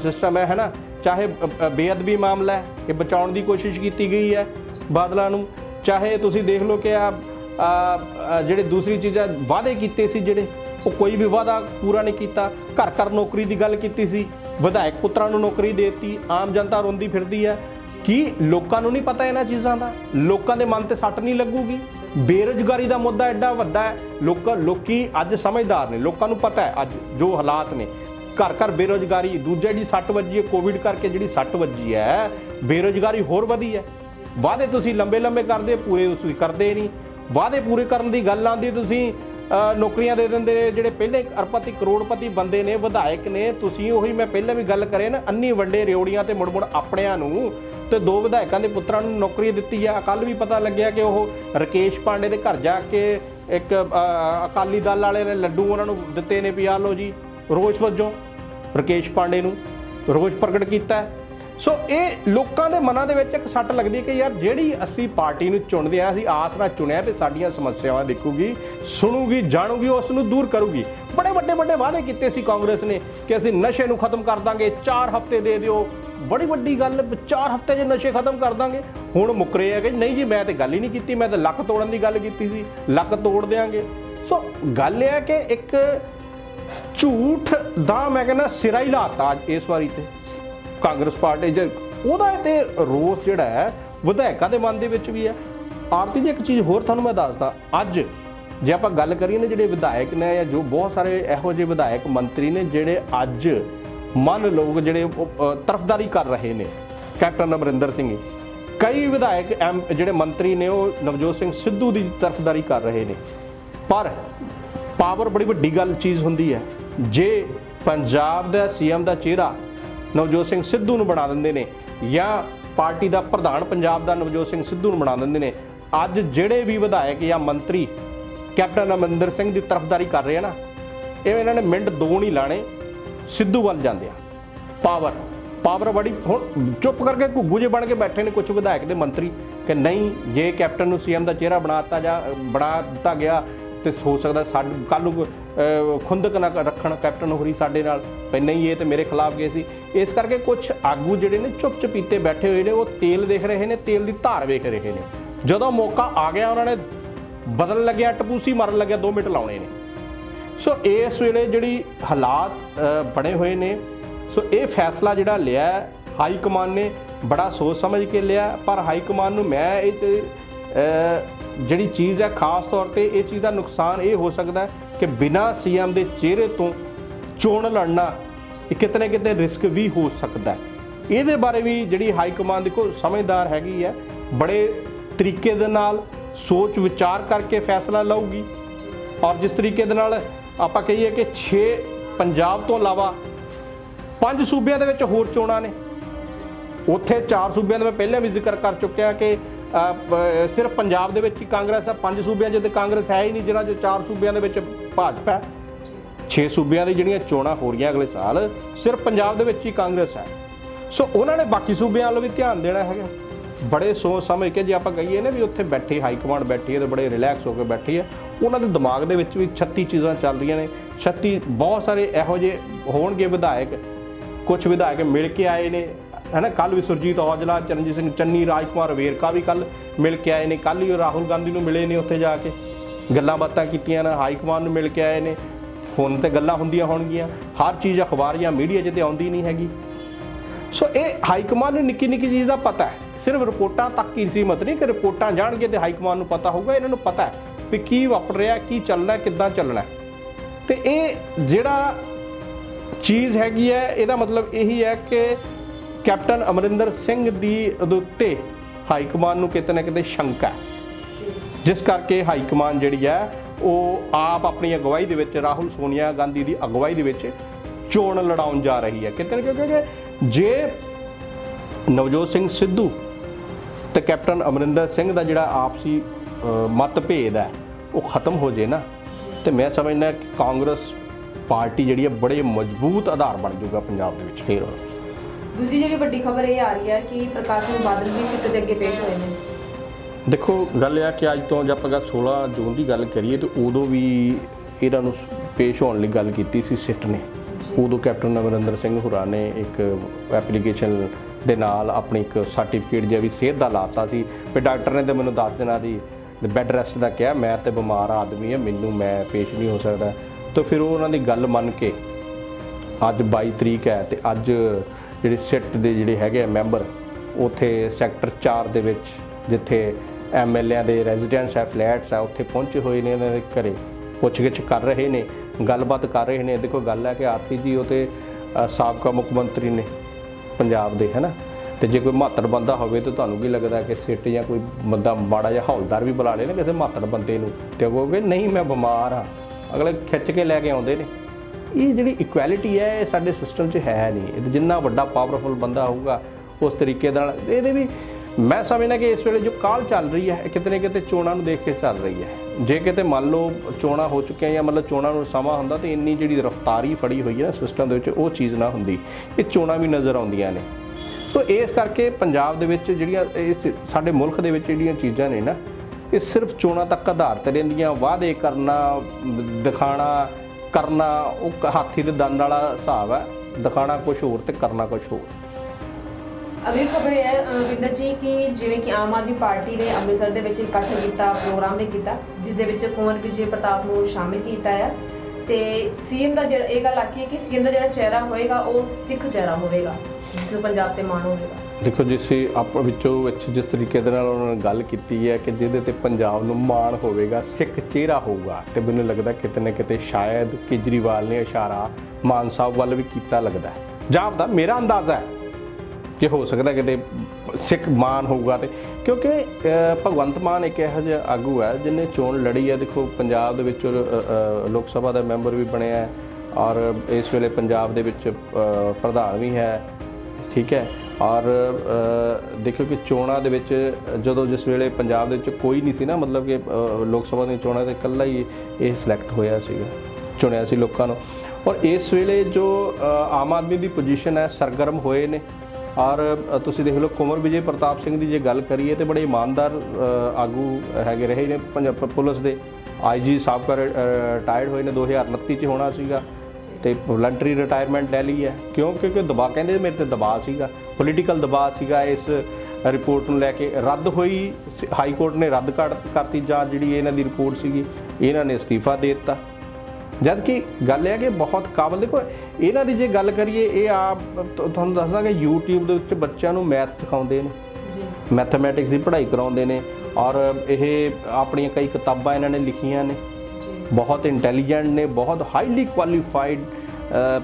ਸਿਸਟਮ ਹੈ, ਹੈਨਾ? ਚਾਹੇ ਬੇਅਦਬੀ ਮਾਮਲਾ ਹੈ ਇਹ ਬਚਾਉਣ ਦੀ ਕੋਸ਼ਿਸ਼ ਕੀਤੀ ਗਈ ਹੈ ਬਾਦਲਾਂ ਨੂੰ, ਚਾਹੇ ਤੁਸੀਂ ਦੇਖ ਲਓ ਕਿ ਆ, ਜਿਹੜੇ ਦੂਸਰੀ ਚੀਜ਼ਾਂ ਵਾਅਦੇ ਕੀਤੇ ਸੀ ਜਿਹੜੇ ਉਹ ਕੋਈ ਵੀ ਵਾਅਦਾ ਪੂਰਾ ਨਹੀਂ ਕੀਤਾ। ਘਰ ਘਰ ਨੌਕਰੀ ਦੀ ਗੱਲ ਕੀਤੀ ਸੀ। ਵਿਧਾਇਕ ਪੁੱਤਰਾਂ ਨੂੰ ਨੌਕਰੀ ਦੇਤੀ। ਆਮ ਜਨਤਾ ਰੋਂਦੀ ਫਿਰਦੀ ਹੈ ਕੀ ਲੋਕਾਂ ਨੂੰ ਨਹੀਂ ਪਤਾ ਇਹਨਾਂ ਚੀਜ਼ਾਂ ਦਾ। ਲੋਕਾਂ ਦੇ ਮਨ ਤੇ ਸੱਟ ਨਹੀਂ ਲੱਗੂਗੀ। ਬੇਰੁਜ਼ਗਾਰੀ ਦਾ ਮੁੱਦਾ ਐਡਾ ਵੱਡਾ ਹੈ। ਲੋਕ ਲੋਕੀ ਅੱਜ ਸਮਝਦਾਰ ਨੇ। ਲੋਕਾਂ ਨੂੰ ਪਤਾ ਹੈ ਅੱਜ ਜੋ ਹਾਲਾਤ ਨੇ। ਘਰ ਘਰ ਬੇਰੁਜ਼ਗਾਰੀ, ਦੂਜੇ ਜਿਹੜੀ ਸੱਟ ਵੱਜੀ ਹੈ ਕੋਵਿਡ ਕਰਕੇ ਜਿਹੜੀ ਸੱਟ ਵੱਜੀ ਹੈ, ਬੇਰੁਜ਼ਗਾਰੀ ਹੋਰ ਵਧੀ ਹੈ। ਵਾਅਦੇ ਤੁਸੀਂ ਲੰਬੇ ਲੰਬੇ ਕਰਦੇ ਪੂਰੇ ਤੁਸੀਂ ਕਰਦੇ ਨਹੀਂ। ਵਾਅਦੇ ਪੂਰੇ ਕਰਨ ਦੀ ਗੱਲ ਆਉਂਦੀ ਤੁਸੀਂ ਨੌਕਰੀਆਂ ਦੇ ਦਿੰਦੇ ਜਿਹੜੇ ਪਹਿਲੇ ਅਰਪਤੀ ਕਰੋੜਪਤੀ ਬੰਦੇ ਨੇ, ਵਿਧਾਇਕ ਨੇ, ਤੁਸੀਂ ਉਹੀ ਮੈਂ ਪਹਿਲਾਂ ਵੀ ਗੱਲ ਕਰੇ ਨਾ, ਅੰਨੀ ਵੰਡੇ ਰਿਓੜੀਆਂ ਤੇ ਮੁੜ ਮੁੜ ਆਪਣਿਆਂ ਨੂੰ ਤੇ ਦੋ ਵਿਧਾਇਕਾਂ ਦੇ ਪੁੱਤਰਾਂ ਨੂੰ ਨੌਕਰੀ ਦਿੱਤੀ ਆ। ਕੱਲ ਵੀ ਪਤਾ ਲੱਗਿਆ ਕਿ ਉਹ ਰਕੇਸ਼ ਪਾਂਡੇ ਦੇ ਘਰ ਜਾ ਕੇ ਇੱਕ ਅਕਾਲੀ ਦਲ ਵਾਲੇ ਨੇ ਲੱਡੂ ਉਹਨਾਂ ਨੂੰ ਦਿੱਤੇ ਨੇ ਵੀ ਆ ਲਓ ਜੀ, ਰੋਸ਼ ਵਜੋਂ ਰਕੇਸ਼ ਪਾਂਡੇ ਨੂੰ ਰੋਸ਼ ਪ੍ਰਗਟ ਕੀਤਾ। ਸੋ ਇਹ ਲੋਕਾਂ ਦੇ ਮਨਾਂ ਦੇ ਵਿੱਚ ਇੱਕ ਸੱਟ ਲੱਗਦੀ ਕਿ ਯਾਰ ਜਿਹੜੀ ਅਸੀਂ ਪਾਰਟੀ ਨੂੰ ਚੁਣਦੇ ਆ, ਅਸੀਂ ਆਸ ਨਾਲ ਚੁਣਿਆ ਵੀ ਸਾਡੀਆਂ ਸਮੱਸਿਆਵਾਂ ਦੇਖੂਗੀ, ਸੁਣੂਗੀ, ਜਾਣੂਗੀ, ਉਸ ਨੂੰ ਦੂਰ ਕਰੂਗੀ। ਬੜੇ ਵੱਡੇ ਵੱਡੇ ਵਾਅਦੇ ਕੀਤੇ ਸੀ ਕਾਂਗਰਸ ਨੇ ਕਿ ਅਸੀਂ ਨਸ਼ੇ ਨੂੰ ਖਤਮ ਕਰ ਦਾਂਗੇ 4 ਹਫ਼ਤੇ ਦੇ ਦਿਓ। ਬੜੀ ਵੱਡੀ ਗੱਲ 4 ਹਫ਼ਤੇ 'ਚ ਨਸ਼ੇ ਖਤਮ ਕਰ ਦਾਂਗੇ। ਹੁਣ ਮੁੱਕਰੇ ਆ ਕਿ ਨਹੀਂ ਜੀ, ਮੈਂ ਤੇ ਗੱਲ ਹੀ ਨਹੀਂ ਕੀਤੀ, ਮੈਂ ਤਾਂ ਲੱਕ ਤੋੜਨ ਦੀ ਗੱਲ ਕੀਤੀ ਸੀ। ਲੱਕ ਤੋੜ ਦਿਆਂਗੇ। ਸੋ ਗੱਲ ਇਹ ਹੈ ਕਿ ਇੱਕ ਝੂਠ ਦਾ ਮੈਂ ਕਹਿੰਦਾ ਸਿਰਾ ਹੀ ਲਾਤਾ ਅੱਜ ਇਸ ਵਾਰੀ ਤੇ। ਕਾਂਗਰਸ ਪਾਰਟੀ ਜੇ ਉਹਦਾ ਤੇ ਰੋਸ ਜਿਹੜਾ ਹੈ, ਵਿਧਾਇਕਾਂ ਦੇ ਮਨ ਦੇ ਵਿੱਚ ਵੀ ਹੈ। ਆਰਤੀ ਜੀ, ਇੱਕ ਚੀਜ਼ ਹੋਰ ਤੁਹਾਨੂੰ ਮੈਂ ਦੱਸਦਾ, ਅੱਜ ਜੇ ਆਪਾਂ ਗੱਲ ਕਰੀਏ ਨਾ ਜਿਹੜੇ ਵਿਧਾਇਕ ਨੇ ਜਾਂ ਜੋ ਬਹੁਤ ਸਾਰੇ ਇਹੋ ਜਿਹੇ ਵਿਧਾਇਕ ਮੰਤਰੀ ਨੇ ਜਿਹੜੇ ਅੱਜ ਮਨ ਲੋਕ ਜਿਹੜੇ ਤਰਫਦਾਰੀ ਕਰ ਰਹੇ ਨੇ, ਕੈਪਟਨ ਅਮਰਿੰਦਰ ਸਿੰਘ। ਕਈ ਵਿਧਾਇਕ ਐਮ, ਜਿਹੜੇ ਮੰਤਰੀ ਨੇ ਉਹ ਨਵਜੋਤ ਸਿੰਘ ਸਿੱਧੂ ਦੀ ਤਰਫਦਾਰੀ ਕਰ ਰਹੇ ਨੇ। ਪਰ ਪਾਵਰ ਬੜੀ ਵੱਡੀ ਗੱਲ ਚੀਜ਼ ਹੁੰਦੀ ਹੈ। ਜੇ ਪੰਜਾਬ ਦਾ ਸੀਐਮ ਦਾ ਚਿਹਰਾ ਨਵਜੋਤ ਸਿੰਘ ਸਿੱਧੂ ਨੂੰ ਬਣਾ ਦਿੰਦੇ ਨੇ ਜਾਂ ਪਾਰਟੀ ਦਾ ਪ੍ਰਧਾਨ ਪੰਜਾਬ ਦਾ ਨਵਜੋਤ ਸਿੰਘ ਸਿੱਧੂ ਨੂੰ ਬਣਾ ਦਿੰਦੇ ਨੇ। ਅੱਜ ਜਿਹੜੇ ਵੀ ਵਿਧਾਇਕ ਜਾਂ ਮੰਤਰੀ ਕੈਪਟਨ ਅਮਰਿੰਦਰ ਸਿੰਘ ਦੀ ਤਰਫਦਾਰੀ ਕਰ ਰਹੇ ਆ ਨਾ, ਇਹ ਇਹਨਾਂ ਨੇ ਮਿੰਟ ਦੋ ਨਹੀਂ ਲਾਣੇ, ਸਿੱਧੂ ਵੱਲ ਜਾਂਦੇ ਆ। ਪਾਵਰ ਪਾਵਰ ਬੜੀ, ਹੁਣ ਚੁੱਪ ਕਰਕੇ ਘੁੱਗੂ ਜੇ ਬਣ ਕੇ ਬੈਠੇ ਨੇ ਕੁਝ ਵਿਧਾਇਕ ਦੇ ਮੰਤਰੀ ਕਿ ਨਹੀਂ, ਜੇ ਕੈਪਟਨ ਨੂੰ ਸੀਐਮ ਦਾ ਚਿਹਰਾ ਬਣਾਤਾ ਜਾਂ ਬਣਾ ਦਿੱਤਾ ਗਿਆ ਤੇ ਹੋ ਸਕਦਾ ਸਾਡੇ ਕੱਲ ਨੂੰ ਖੁੰਦਕ ਨਾ ਰੱਖਣ ਕੈਪਟਨ ਹੋਰੀ ਸਾਡੇ ਨਾਲ ਵੀ ਨਹੀਂ ਇਹ ਤੇ ਮੇਰੇ ਖਿਲਾਫ ਗਏ ਸੀ। ਇਸ ਕਰਕੇ ਕੁਝ ਆਗੂ ਜਿਹੜੇ ਨੇ ਚੁੱਪ ਚਪੀਤੇ ਬੈਠੇ ਹੋਏ ਨੇ, ਉਹ ਤੇਲ ਦੇਖ ਰਹੇ ਨੇ, ਤੇਲ ਦੀ ਧਾਰ ਵੇਖ ਰਹੇ ਨੇ। ਜਦੋਂ ਮੌਕਾ ਆ ਗਿਆ, ਉਹਨਾਂ ਨੇ ਬਦਲਣ ਲੱਗਿਆ, ਟਪੂਸੀ ਮਾਰਨ ਲੱਗਿਆ 2 ਮਿੰਟ ਲਾਉਣੇ ਨੇ। ਸੋ ਇਸ ਵੇਲੇ ਜਿਹੜੀ ਹਾਲਾਤ ਬਣੇ ਹੋਏ ਨੇ, ਸੋ ਇਹ ਫੈਸਲਾ ਜਿਹੜਾ ਲਿਆ, ਹਾਈ ਕਮਾਨ ਨੇ ਬੜਾ ਸੋਚ ਸਮਝ ਕੇ ਲਿਆ, ਪਰ ਹਾਈ ਕਮਾਨ ਨੂੰ ਮੈਂ ਇਹ ਜਿਹੜੀ ਚੀਜ਼ ਹੈ, ਖਾਸ ਤੌਰ ਤੇ ਇਹ ਚੀਜ਼ ਦਾ ਨੁਕਸਾਨ ਇਹ ਹੋ ਸਕਦਾ ਹੈ ਕਿ ਬਿਨਾਂ ਸੀਐਮ ਦੇ ਚਿਹਰੇ ਤੋਂ ਚੋਣ ਲੜਨਾ ਇਹ ਕਿਤਨੇ ਕਿਤੇ ਰਿਸਕ ਵੀ ਹੋ ਸਕਦਾ ਹੈ। ਇਹਦੇ ਬਾਰੇ ਵੀ ਜਿਹੜੀ ਹਾਈ ਕਮਾਨ ਦੇਖੋ ਸਮਝਦਾਰ ਹੈਗੀ ਹੈ, ਬੜੇ ਤਰੀਕੇ ਦੇ ਨਾਲ ਸੋਚ ਵਿਚਾਰ ਕਰਕੇ ਫੈਸਲਾ ਲਊਗੀ। ਔਰ ਜਿਸ ਤਰੀਕੇ ਦੇ ਨਾਲ ਆਪਾਂ ਕਹੀਏ ਕਿ 6 ਪੰਜਾਬ ਤੋਂ ਇਲਾਵਾ ਪੰਜ ਸੂਬਿਆਂ ਦੇ ਵਿੱਚ ਹੋਰ ਚੋਣਾਂ ਨੇ। ਉੱਥੇ ਚਾਰ ਸੂਬਿਆਂ ਦਾ ਮੈਂ ਪਹਿਲਾਂ ਵੀ ਜ਼ਿਕਰ ਕਰ ਚੁੱਕਿਆ ਕਿ ਸਿਰਫ ਪੰਜਾਬ ਦੇ ਵਿੱਚ ਹੀ ਕਾਂਗਰਸ ਹੈ, ਪੰਜ ਸੂਬਿਆਂ 'ਚ ਤੇ ਕਾਂਗਰਸ ਹੈ ਹੀ ਨਹੀਂ ਜਿਹਨਾਂ 'ਚ ਚਾਰ ਸੂਬਿਆਂ ਦੇ ਵਿੱਚ ਭਾਜਪਾ ਹੈ। 6 ਸੂਬਿਆਂ ਦੀ ਜਿਹੜੀਆਂ ਚੋਣਾਂ ਹੋ ਰਹੀਆਂ ਅਗਲੇ ਸਾਲ, ਸਿਰਫ ਪੰਜਾਬ ਦੇ ਵਿੱਚ ਹੀ ਕਾਂਗਰਸ ਹੈ। ਸੋ ਉਹਨਾਂ ਨੇ ਬਾਕੀ ਸੂਬਿਆਂ ਵੱਲ ਵੀ ਧਿਆਨ ਦੇਣਾ ਹੈਗਾ। ਬੜੇ ਸੋਚ ਸਮਝ ਕੇ ਜੇ ਆਪਾਂ ਕਹੀਏ ਨਾ ਵੀ ਉੱਥੇ ਬੈਠੇ ਹਾਈ ਕਮਾਂਡ ਬੈਠੀ ਹੈ ਤੇ ਬੜੇ ਰਿਲੈਕਸ ਹੋ ਕੇ ਬੈਠੀ ਹੈ, ਉਹਨਾਂ ਦੇ ਦਿਮਾਗ ਦੇ ਵਿੱਚ ਵੀ 36 ਚੀਜ਼ਾਂ ਚੱਲ ਰਹੀਆਂ ਨੇ। 36 ਬਹੁਤ ਸਾਰੇ ਇਹੋ ਜਿਹੇ ਹੋਣਗੇ ਵਿਧਾਇਕ ਕੁਝ ਵਿਧਾਇਕ ਮਿਲ ਕੇ ਆਏ ਨੇ। ਹਨਾ ਕੱਲ ਵੀ ਸੁਰਜੀਤ ਔਜਲਾ, ਚਰਨਜੀਤ ਸਿੰਘ ਚੰਨੀ, ਰਾਜਕੁਮਾਰ ਵੇਰਕਾ ਵੀ ਕੱਲ ਮਿਲ ਕੇ ਆਏ ਨੇ। ਕੱਲ ਹੀ ਰਾਹੁਲ ਗਾਂਧੀ ਨੂੰ ਮਿਲੇ ਨੇ ਉੱਥੇ ਜਾ ਕੇ। ਗੱਲਾਂ ਬਾਤਾਂ ਕੀਤੀਆਂ ਨੇ, ਹਾਈ ਕਮਾਂਡ ਨੂੰ ਮਿਲ ਕੇ ਆਏ ਨੇ। ਫੋਨ ਤੇ ਗੱਲਾਂ ਹੁੰਦੀਆਂ ਹੋਣਗੀਆਂ। ਹਰ ਚੀਜ਼ ਅਖਬਾਰ ਜਾਂ ਮੀਡੀਆ 'ਚ ਤੇ ਆਉਂਦੀ ਨਹੀਂ ਹੈਗੀ। ਸੋ ਇਹ ਹਾਈ ਕਮਾਂਡ ਨੂੰ ਨਿੱਕੀ ਨਿੱਕੀ ਚੀਜ਼ ਦਾ ਪਤਾ ਹੈ। ਸਿਰਫ ਰਿਪੋਰਟਾਂ ਤੱਕ ਹੀ ਸੀਮਤ ਨਹੀਂ ਕਿ ਰਿਪੋਰਟਾਂ ਜਾਣਗੇ ਤੇ ਹਾਈ ਕਮਾਂਡ ਨੂੰ ਪਤਾ ਹੋਊਗਾ। ਇਹਨਾਂ ਨੂੰ ਪਤਾ ਹੈ ਵੀ ਕੀ ਵਾਪਰ ਰਿਹਾ, ਕੀ ਚੱਲਣਾ ਕਿੱਦਾਂ ਚੱਲਣਾ ਤੇ ਇਹ ਜਿਹੜਾ ਚੀਜ਼ ਹੈਗੀ ਹੈ, ਇਹਦਾ ਮਤਲਬ ਇਹੀ ਹੈ ਕਿ ਕੈਪਟਨ ਅਮਰਿੰਦਰ ਸਿੰਘ ਦੀ ਉੱਤੇ ਹਾਈ ਕਮਾਂਡ ਨੂੰ ਕਿਤੇ ਨਾ ਕਿਤੇ ਸ਼ੰਕਾ ਹੈ। ਜਿਸ ਕਰਕੇ ਹਾਈ ਕਮਾਂਡ ਜਿਹੜੀ ਹੈ, ਉਹ ਆਪ ਆਪਣੀ ਅਗਵਾਈ ਦੇ ਵਿੱਚ ਰਾਹੁਲ ਸੋਨੀਆ ਗਾਂਧੀ ਦੀ ਅਗਵਾਈ ਦੇ ਵਿੱਚ ਚੋਣ ਲੜਾਉਣ ਜਾ ਰਹੀ ਹੈ। ਕਿਤੇ ਨਾ ਕਿਉਂਕਿ ਜੇ ਨਵਜੋਤ ਸਿੰਘ ਸਿੱਧੂ ਤੇ ਕੈਪਟਨ ਅਮਰਿੰਦਰ ਸਿੰਘ ਦਾ ਜਿਹੜਾ ਆਪਸੀ ਮਤਭੇਦ ਹੈ, ਉਹ ਖਤਮ ਹੋ ਜੇ ਨਾ, ਤੇ ਮੈਂ ਸਮਝਦਾ ਕਿ ਕਾਂਗਰਸ ਪਾਰਟੀ ਜਿਹੜੀ ਹੈ, ਬੜੇ ਮਜ਼ਬੂਤ ਆਧਾਰ ਬਣ ਜਾਊਗਾ ਪੰਜਾਬ ਦੇ ਵਿੱਚ। ਫੇਰ ਦੂਜੀ ਜਿਹੜੀ ਵੱਡੀ ਖਬਰ ਇਹ ਆ ਰਹੀ ਹੈ ਕਿ ਪ੍ਰਕਾਸ਼ ਸਿੰਘ ਬਾਦਲ ਵੀ ਸਿੱਟ ਦੇ ਅੱਗੇ ਪੇਸ਼ ਹੋਏ ਨੇ। ਦੇਖੋ ਗੱਲ ਇਹ ਆ ਕਿ ਅੱਜ ਤੋਂ ਜੇ ਆਪਾਂ ਗੱਲ 16 ਜੂਨ ਦੀ ਗੱਲ ਕਰੀਏ ਤੇ ਉਦੋਂ ਵੀ ਇਹਨਾਂ ਨੂੰ ਪੇਸ਼ ਹੋਣ ਲਈ ਗੱਲ ਕੀਤੀ ਸੀ ਸਿੱਟ ਨੇ। ਉਦੋਂ ਕੈਪਟਨ ਅਮਰਿੰਦਰ ਸਿੰਘ ਹੁਰਾ ਨੇ ਇੱਕ ਐਪਲੀਕੇਸ਼ਨ ਦੇ ਨਾਲ ਆਪਣੀ ਇੱਕ ਸਰਟੀਫਿਕੇਟ ਜਿਹਾ ਵੀ ਸਿਹਤ ਦਾ ਲਾਤਾ ਸੀ। ਤੇ ਡਾਕਟਰ ਨੇ ਤੇ ਮੈਨੂੰ 10 ਦਿਨਾਂ ਦੀ ਬੈੱਡ ਰੈਸਟ ਦਾ ਕਿਹਾ ਮੈਂ ਤੇ ਬਿਮਾਰ ਆਦਮੀ ਹਾਂ ਮੈਨੂੰ ਮੈਂ ਪੇਸ਼ ਨਹੀਂ ਹੋ ਸਕਦਾ। ਤਾਂ ਫਿਰ ਉਹ ਉਹਨਾਂ ਦੀ ਗੱਲ ਮੰਨ ਕੇ ਅੱਜ 22 ਤਰੀਕ ਹੈ ਤੇ ਅੱਜ ਜਿਹੜੇ ਸਿੱਟ ਦੇ ਜਿਹੜੇ ਹੈਗੇ ਆ ਮੈਂਬਰ ਉਥੇ ਸੈਕਟਰ 4 ਦੇ ਵਿੱਚ ਜਿੱਥੇ ਐਮਐਲਏਆਂ ਦੇ ਰੈਜ਼ੀਡੈਂਸ ਹੈ ਫਲੈਟਸ ਹੈ, ਉੱਥੇ ਪਹੁੰਚੇ ਹੋਏ ਨੇ ਇਹਨਾਂ ਦੇ ਘਰੇ। ਪੁੱਛਗਿੱਛ ਕਰ ਰਹੇ ਨੇ, ਗੱਲਬਾਤ ਕਰ ਰਹੇ ਨੇ। ਦੇਖੋ, ਗੱਲ ਹੈ ਕਿ ਆਰਤੀ ਜੀ, ਉਹ ਤੇ ਸਾਬਕਾ ਮੁੱਖ ਮੰਤਰੀ ਨੇ ਪੰਜਾਬ ਦੇ, ਹੈਨਾ? ਤੇ ਜੇ ਕੋਈ ਮਾਤੜ ਬੰਦਾ ਹੋਵੇ ਤਾਂ ਤੁਹਾਨੂੰ ਕੀ ਲੱਗਦਾ ਕਿ ਸਿੱਟ ਜਾਂ ਕੋਈ ਬੰਦਾ ਮਾੜਾ ਜਿਹਾ ਹੌਲਦਾਰ ਵੀ ਬੁਲਾ ਲੈ ਨਾ ਕਿਸੇ ਮਾਤੜ ਬੰਦੇ ਨੂੰ ਤੇ ਉਹ ਕਹੋਗੇ ਨਹੀਂ, ਮੈਂ ਬਿਮਾਰ ਹਾਂ। ਅਗਲੇ ਖਿੱਚ ਕੇ ਲੈ ਕੇ ਆਉਂਦੇ ਨੇ। ਇਹ ਜਿਹੜੀ ਇਕੁਐਲਿਟੀ ਹੈ, ਇਹ ਸਾਡੇ ਸਿਸਟਮ 'ਚ ਹੈ ਨਹੀਂ। ਇਹ ਜਿੰਨਾ ਵੱਡਾ ਪਾਵਰਫੁਲ ਬੰਦਾ ਹੋਊਗਾ, ਉਸ ਤਰੀਕੇ ਨਾਲ ਇਹਦੇ ਵੀ ਮੈਂ ਸਮਝਦਾ ਕਿ ਇਸ ਵੇਲੇ ਜੋ ਕਾਲ ਚੱਲ ਰਹੀ ਹੈ, ਇਹ ਕਿਤੇ ਨਾ ਕਿਤੇ ਚੋਣਾਂ ਨੂੰ ਦੇਖ ਕੇ ਚੱਲ ਰਹੀ ਹੈ। ਜੇ ਕਿਤੇ ਮੰਨ ਲਓ ਚੋਣਾਂ ਹੋ ਚੁੱਕੀਆਂ ਜਾਂ ਮਤਲਬ ਚੋਣਾਂ ਨੂੰ ਸਮਾਂ ਹੁੰਦਾ ਤੇ ਇੰਨੀ ਜਿਹੜੀ ਰਫ਼ਤਾਰੀ ਫੜੀ ਹੋਈ ਹੈ ਸਿਸਟਮ ਦੇ ਵਿੱਚ, ਉਹ ਚੀਜ਼ ਨਾ ਹੁੰਦੀ। ਇਹ ਚੋਣਾਂ ਵੀ ਨਜ਼ਰ ਆਉਂਦੀਆਂ ਨੇ। ਸੋ ਇਸ ਕਰਕੇ ਪੰਜਾਬ ਦੇ ਵਿੱਚ ਜਿਹੜੀਆਂ ਇਸ ਸਾਡੇ ਮੁਲਕ ਦੇ ਵਿੱਚ ਜਿਹੜੀਆਂ ਚੀਜ਼ਾਂ ਨੇ ਨਾ, ਇਹ ਸਿਰਫ ਚੋਣਾਂ ਤੱਕ ਆਧਾਰਿਤ ਰਹਿੰਦੀਆਂ। ਵਾਅਦੇ ਕਰਨਾ, ਦਿਖਾਣਾ, ਕਰਨਾ, ਉਹ ਕ- ਹਾਥੀ ਦੇ ਦੰਦ ਵਾਲਾ ਹਿਸਾਬ ਹੈ। ਦਿਖਾਣਾ ਕੁਝ ਹੋਰ ਤੇ ਕਰਨਾ ਕੁਝ ਹੋਰ। ਅਗਲੀ ਖਬਰ ਹੈ ਵਿੰਦਰ ਜੀ ਕਿ ਜਿਵੇਂ ਕਿ ਆਮ ਆਦਮੀ ਪਾਰਟੀ ਨੇ ਅੰਮ੍ਰਿਤਸਰ ਦੇ ਵਿੱਚ ਇਕੱਠ ਕੀਤਾ, ਪ੍ਰੋਗਰਾਮ ਵੀ ਕੀਤਾ, ਜਿਸ ਦੇ ਵਿੱਚ ਕੁੰਵਰ ਵਿਜੇ ਪ੍ਰਤਾਪ ਨੂੰ ਸ਼ਾਮਿਲ ਕੀਤਾ ਹੈ ਤੇ ਸੀਐਮ ਦਾ ਜਿਹੜਾ, ਇਹ ਗੱਲ ਆਖੀ ਹੈ ਕਿ ਸੀਐਮ ਦਾ ਜਿਹੜਾ ਚਿਹਰਾ ਹੋਏਗਾ, ਉਹ ਸਿੱਖ ਚਿਹਰਾ ਹੋਵੇਗਾ, ਜਿਸ ਨੂੰ ਪੰਜਾਬ ਤੇ ਮਾਣ ਹੋਵੇਗਾ ਦੇਖੋ ਜਿਸ ਆਪ ਵਿੱਚੋਂ ਵਿੱਚ ਜਿਸ ਤਰੀਕੇ ਦੇ ਨਾਲ ਉਹਨਾਂ ਨੇ ਗੱਲ ਕੀਤੀ ਹੈ ਕਿ ਜਿਹਦੇ ਤੇ ਪੰਜਾਬ ਨੂੰ ਮਾਣ ਹੋਵੇਗਾ, ਸਿੱਖ ਚਿਹਰਾ ਹੋਊਗਾ, ਤੇ ਮੈਨੂੰ ਲੱਗਦਾ ਕਿਤੇ ਨਾ ਕਿਤੇ ਸ਼ਾਇਦ ਕੇਜਰੀਵਾਲ ਨੇ ਇਸ਼ਾਰਾ ਮਾਨ ਸਾਹਿਬ ਵੱਲ ਵੀ ਕੀਤਾ ਲੱਗਦਾ ਹੈ। ਜਾਪਦਾ ਮੇਰਾ ਅੰਦਾਜ਼ਾ ਹੈ ਕਿ ਹੋ ਸਕਦਾ ਕਿਤੇ ਸਿੱਖ ਮਾਨ ਹੋਊਗਾ ਤੇ, ਕਿਉਂਕਿ ਭਗਵੰਤ ਮਾਨ ਇੱਕ ਇਹੋ ਜਿਹਾ ਆਗੂ ਹੈ ਜਿਨੇ ਚੋਣ ਲੜੀ ਹੈ। ਦੇਖੋ, ਪੰਜਾਬ ਦੇ ਵਿੱਚ ਲੋਕ ਸਭਾ ਦਾ ਮੈਂਬਰ ਵੀ ਬਣਿਆ ਹੈ ਔਰ ਇਸ ਵੇਲੇ ਪੰਜਾਬ ਦੇ ਵਿੱਚ ਪ੍ਰਧਾਨ ਵੀ ਹੈ। ਠੀਕ ਹੈ? ਔਰ ਦੇਖੋ ਕਿ ਚੋਣਾਂ ਦੇ ਵਿੱਚ ਜਦੋਂ ਜਿਸ ਵੇਲੇ ਪੰਜਾਬ ਦੇ ਵਿੱਚ ਕੋਈ ਨਹੀਂ ਸੀ ਨਾ, ਮਤਲਬ ਕਿ ਲੋਕ ਸਭਾ ਦੀਆਂ ਚੋਣਾਂ ਤੇ ਇਕੱਲਾ ਹੀ ਇਹ ਸਿਲੈਕਟ ਹੋਇਆ ਸੀਗਾ, ਚੁਣਿਆ ਸੀ ਲੋਕਾਂ ਨੂੰ। ਔਰ ਇਸ ਵੇਲੇ ਜੋ ਆਮ ਆਦਮੀ ਦੀ ਪੋਜੀਸ਼ਨ ਹੈ, ਸਰਗਰਮ ਹੋਏ ਨੇ। ਔਰ ਤੁਸੀਂ ਦੇਖ ਲਓ ਕੁੰਵਰ ਵਿਜੇ ਪ੍ਰਤਾਪ ਸਿੰਘ ਦੀ ਜੇ ਗੱਲ ਕਰੀਏ ਤੇ ਬੜੇ ਇਮਾਨਦਾਰ ਆਗੂ ਹੈਗੇ ਰਹੇ ਨੇ ਪੰਜਾਬ ਪੁਲਿਸ ਦੇ। ਆਈਜੀ ਸਾਬਕਾ ਰਿਟਾਇਰਡ ਹੋਏ ਨੇ 2029 ਚ ਹੋਣਾ ਸੀਗਾ ਤੇ ਵਲੰਟਰੀ ਰਿਟਾਇਰਮੈਂਟ ਲੈ ਲਈ ਹੈ। ਕਿਉਂ? ਕਿਉਂਕਿ ਦਬਾਅ, ਕਹਿੰਦੇ ਮੇਰੇ ਤੇ ਦਬਾਅ ਸੀਗਾ। ਪੋਲੀਟੀਕਲ ਦਬਾਅ ਸੀਗਾ ਇਸ ਰਿਪੋਰਟ ਨੂੰ ਲੈ ਕੇ। ਰੱਦ ਹੋਈ, ਹਾਈ ਕੋਰਟ ਨੇ ਰੱਦ ਕਰਤੀ ਜਾਂ ਜਿਹੜੀ ਇਹਨਾਂ ਦੀ ਰਿਪੋਰਟ ਸੀਗੀ। ਇਹਨਾਂ ਨੇ ਅਸਤੀਫਾ ਦੇ ਦਿੱਤਾ। ਜਦ ਕਿ ਗੱਲ ਇਹ ਹੈ ਕਿ ਬਹੁਤ ਕਾਬਲ ਦੇਖੋ ਇਹਨਾਂ ਦੀ ਜੇ ਗੱਲ ਕਰੀਏ ਇਹ ਆਪ ਤੁਹਾਨੂੰ ਦੱਸਦਾ ਕਿ YouTube ਦੇ ਉੱਤੇ ਬੱਚਿਆਂ ਨੂੰ ਮੈਥ ਸਿਖਾਉਂਦੇ ਨੇ। ਜੀ। ਮੈਥਮੈਟਿਕਸ ਦੀ ਪੜ੍ਹਾਈ ਕਰਾਉਂਦੇ ਨੇ ਔਰ ਇਹ ਆਪਣੀਆਂ ਕਈ ਕਿਤਾਬਾਂ ਇਹਨਾਂ ਨੇ ਲਿਖੀਆਂ ਨੇ। ਜੀ। ਬਹੁਤ ਇੰਟੈਲੀਜੈਂਟ ਨੇ ਬਹੁਤ ਹਾਈਲੀ ਕੁਆਲੀਫਾਈਡ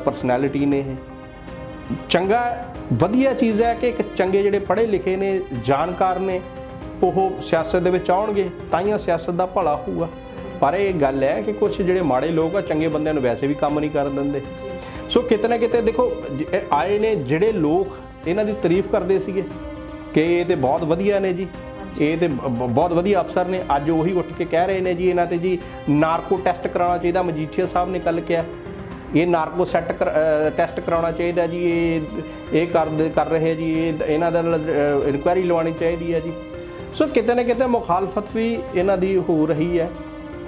ਪਰਸਨੈਲਿਟੀ ਨੇ ਇਹ। ਚੰਗਾ ਵਧੀਆ ਚੀਜ਼ ਹੈ ਕਿ ਇੱਕ ਚੰਗੇ ਜਿਹੜੇ ਪੜ੍ਹੇ ਲਿਖੇ ਨੇ ਜਾਣਕਾਰ ਨੇ ਉਹ ਸਿਆਸਤ ਦੇ ਵਿੱਚ ਆਉਣਗੇ ਤਾਂ ਹੀ ਸਿਆਸਤ ਦਾ ਭਲਾ ਹੋਊਗਾ। ਪਰ ਇਹ ਗੱਲ ਹੈ ਕਿ ਕੁਝ ਜਿਹੜੇ ਮਾੜੇ ਲੋਕ ਆ ਚੰਗੇ ਬੰਦਿਆਂ ਨੂੰ ਵੈਸੇ ਵੀ ਕੰਮ ਨਹੀਂ ਕਰਨ ਦਿੰਦੇ। ਸੋ ਕਿਤੇ ਨਾ ਕਿਤੇ ਦੇਖੋ ਆਏ ਨੇ ਜਿਹੜੇ ਲੋਕ ਇਹਨਾਂ ਦੀ ਤਾਰੀਫ ਕਰਦੇ ਸੀਗੇ ਕਿ ਇਹ ਤੇ ਬਹੁਤ ਵਧੀਆ ਨੇ ਜੀ। ਇਹ ਤੇ ਬਹੁਤ ਵਧੀਆ ਅਫਸਰ ਨੇ। ਅੱਜ ਉਹੀ ਉੱਠ ਕੇ ਕਹਿ ਰਹੇ ਨੇ ਜੀ ਇਹਨਾਂ ਤੇ ਜੀ ਨਾਰਕੋ ਟੈਸਟ ਕਰਾਉਣਾ ਚਾਹੀਦਾ। ਮਜੀਠੀਆ ਸਾਹਿਬ ਨੇ ਕੱਲ ਕਿਹਾ ਇਹ ਨਾਰਕੋ ਸੈੱਟ ਟੈਸਟ ਕਰਾਉਣਾ ਚਾਹੀਦਾ ਜੀ। ਇਹ ਇਹ ਕਰ ਕਰ ਰਹੇ ਜੀ। ਇਹ ਇਹਨਾਂ ਦਾ ਇਨਕੁਆਇਰੀ ਲਵਾਉਣੀ ਚਾਹੀਦੀ ਹੈ ਜੀ। ਸੋ ਕਿਤੇ ਨਾ ਕਿਤੇ ਮੁਖਾਲਫਤ ਵੀ ਇਹਨਾਂ ਦੀ ਹੋ ਰਹੀ ਹੈ।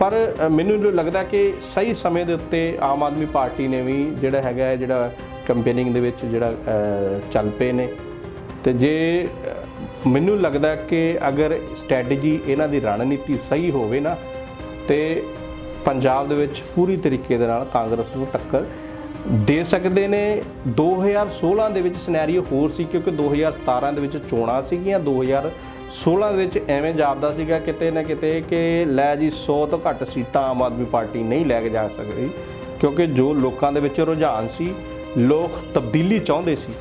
ਪਰ ਮੈਨੂੰ ਲੱਗਦਾ ਕਿ ਸਹੀ ਸਮੇਂ ਦੇ ਉੱਤੇ ਆਮ ਆਦਮੀ ਪਾਰਟੀ ਨੇ ਵੀ ਜਿਹੜਾ ਹੈਗਾ ਜਿਹੜਾ ਕੰਪੇਨਿੰਗ ਦੇ ਵਿੱਚ ਜਿਹੜਾ ਚੱਲ ਪਏ ਨੇ। ਤੇ ਜੇ ਮੈਨੂੰ ਲੱਗਦਾ ਕਿ ਅਗਰ ਸਟ੍ਰੈਟਜੀ ਇਹਨਾਂ ਦੀ ਰਣਨੀਤੀ ਸਹੀ ਹੋਵੇ ਨਾ, ਤੇ ਪੰਜਾਬ ਦੇ ਵਿੱਚ ਪੂਰੀ ਤਰੀਕੇ ਦੇ ਨਾਲ ਕਾਂਗਰਸ ਨੂੰ ਟੱਕਰ ਦੇ ਸਕਦੇ ਨੇ। 2016 ਦੇ ਵਿੱਚ ਸਿਨੈਰੀਓ ਹੋਰ ਸੀ, ਕਿਉਂਕਿ 2017 ਦੇ ਵਿੱਚ ਚੋਣਾਂ ਸੀਗੀਆਂ 2000 16 ਵਿੱਚ ਐਵੇਂ ਜਾਪਦਾ ਸੀਗਾ ਕਿਤੇ ਨਾ ਕਿਤੇ ਕਿ ਲੈ ਜੀ 100 ਤੋਂ ਘੱਟ ਸੀਟਾਂ ਆਮ ਆਦਮੀ ਪਾਰਟੀ ਨਹੀਂ ਲੈ ਕੇ ਜਾ ਸਕਦੀ ਕਿਉਂਕਿ ਜੋ ਲੋਕਾਂ ਦੇ ਵਿੱਚ ਰੁਝਾਨ ਸੀ ਲੋਕ ਤਬਦੀਲੀ ਚਾਹੁੰਦੇ ਸੀ।